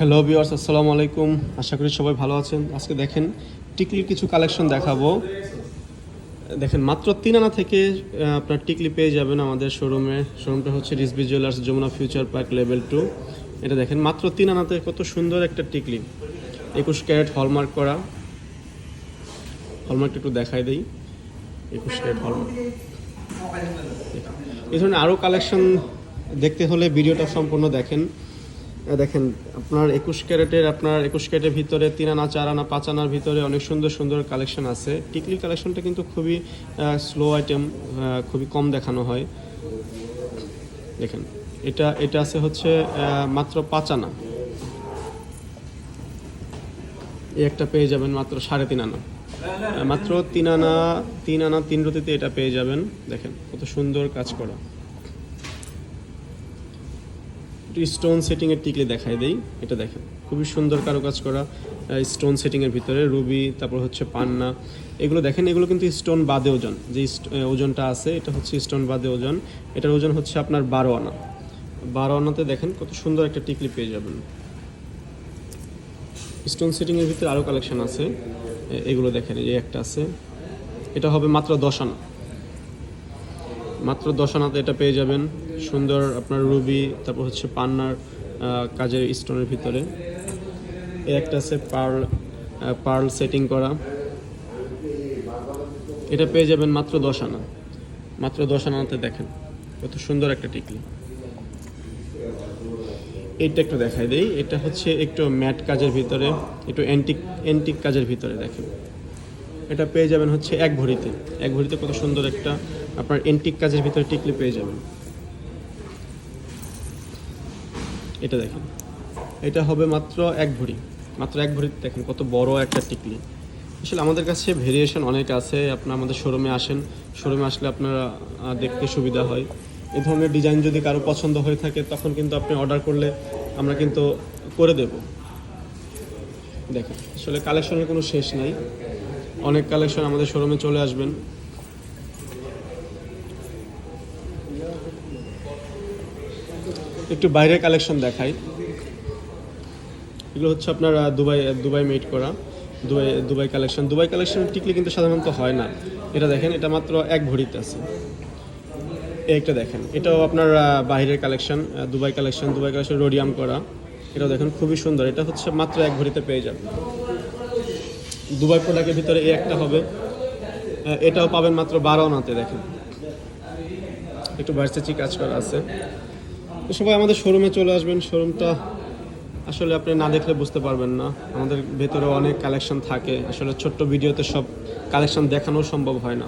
Hello viewers আসসালামু আলাইকুম। আশা করি সবাই ভালো আছেন। আজকে দেখেন, টিকলির কিছু কালেকশন দেখাবো। দেখেন, মাত্র তিন আনা থেকে আপনার টিকলি পেয়ে যাবেন আমাদের শোরুমে। শোরুমটা হচ্ছে Risby jewellers, Jamuna future park level two. এটা দেখেন, মাত্র তিন আনাতে কত সুন্দর একটা টিকলি। একুশ ক্যারেট হলমার্ক করা। হলমার্কটা একটু দেখাই দিই। একুশ ক্যারেট হলমার্ক। এই ধরনের আরও কালেকশন দেখতে হলে ভিডিওটা সম্পূর্ণ দেখেন। দেখেন, আপনার একুশ ক্যারেটের, আপনার একুশ ক্যারেটের ভিতরে তিন আনা, চার আনা, পাঁচ আনার ভিতরে অনেক সুন্দর সুন্দর কালেকশন আছে। টিকলি কালেকশনটা কিন্তু খুবই স্লো আইটেম খুবই কম দেখানো হয়। দেখেন, এটা এটা আছে হচ্ছে মাত্র পাঁচ আনা। এই একটা পেয়ে যাবেন মাত্র সাড়ে তিন আনা। মাত্র তিন আনা তিন আনা, তিন রতিতে এটা পেয়ে যাবেন। দেখেন, কত সুন্দর কাজ করা। একটু স্টোন সেটিং এর টিকলি দেখাই দেই। এটা দেখেন, খুবই সুন্দর কারুকাজ করা স্টোন সেটিং এর ভিতরে, রুবি, তারপর হচ্ছে পান্না। এগুলো দেখেন, এগুলো কিন্তু স্টোন বাদে ওজন। যে ওজনটা আছে, এটা হচ্ছে স্টোন বাদে ওজন। এটার ওজন হচ্ছে আপনার বারো আনা। বারো আনাতে দেখেন, কত সুন্দর একটা টিকলি পেয়ে যাবেন। স্টোন সেটিং এর ভিতরে আরও কালেকশন আছে। এগুলো দেখেন, এই একটা আছে। এটা হবে মাত্র দশ আনা। মাত্র দশ আনাতে এটা পেয়ে যাবেন। সুন্দর আপনার রুবি, তারপর হচ্ছে পান্নার কাজের স্টোনের ভিতরে। এই একটা আছে পার্ল পার্ল সেটিং করা। এটা পেয়ে যাবেন মাত্র দশ আনা। মাত্র দশ আনাতে দেখেন কত সুন্দর একটা টিকলি। এইটা একটু দেখাই দেই। এটা হচ্ছে একটু ম্যাট কাজের ভিতরে, একটু অ্যান্টিক অ্যান্টিক কাজের ভিতরে দেখেন। এটা পেয়ে যাবেন হচ্ছে এক ভরিতে। এক ভরিতে কত সুন্দর একটা আপনার এন্টিক কাজের ভিতরে টিকলি পেয়ে যাবেন। এটা দেখেন। এটা হবে মাত্র এক ভরি। মাত্র এক ভরি, দেখেন কত বড় একটা টিকলি। আসলে আমাদের কাছে ভেরিয়েশন অনেক আছে, আপনার আমাদের শোরুমে আসেন। শোরুমে আসলে আপনারা দেখতে সুবিধা হয়। এই ধরনের ডিজাইন যদি কারও পছন্দ হয়ে থাকে, তখন কিন্তু আপনি অর্ডার করলে আমরা কিন্তু করে দেব। দেখেন, আসলে কালেকশনের কোনো শেষ নাই। অনেক কালেকশন আমাদের শোরুমে চলে আসবেন। একটু বাইরের কালেকশন দেখাই। এগুলো হচ্ছে আপনার দুবাই দুবাই মেড করা। Dubai Dubai collection Dubai collection টিকলে কিন্তু সাধারণত হয় না। এটা দেখেন, এটা মাত্র এক ভরিতে আছে। একটা দেখেন, এটাও আপনার বাইরের collection Dubai collection Dubai collection rhodium করা। এটাও দেখেন, খুবই সুন্দর। এটা হচ্ছে মাত্র এক ভরিতে পেয়ে যাবেন। দুবাই প্রোডাক্টের ভিতরে এই একটা হবে। এটাও পাবেন মাত্র বারো আনাতে দেখেন। একটু ভার্সেচি কাজ করা আছে। তো সবাই আমাদের শোরুমে চলে আসবেন। শোরুমটা আসলে আপনি না দেখলে বুঝতে পারবেন না। আমাদের ভেতরে অনেক কালেকশন থাকে। আসলে ছোট্ট ভিডিওতে সব কালেকশন দেখানো সম্ভব হয় না।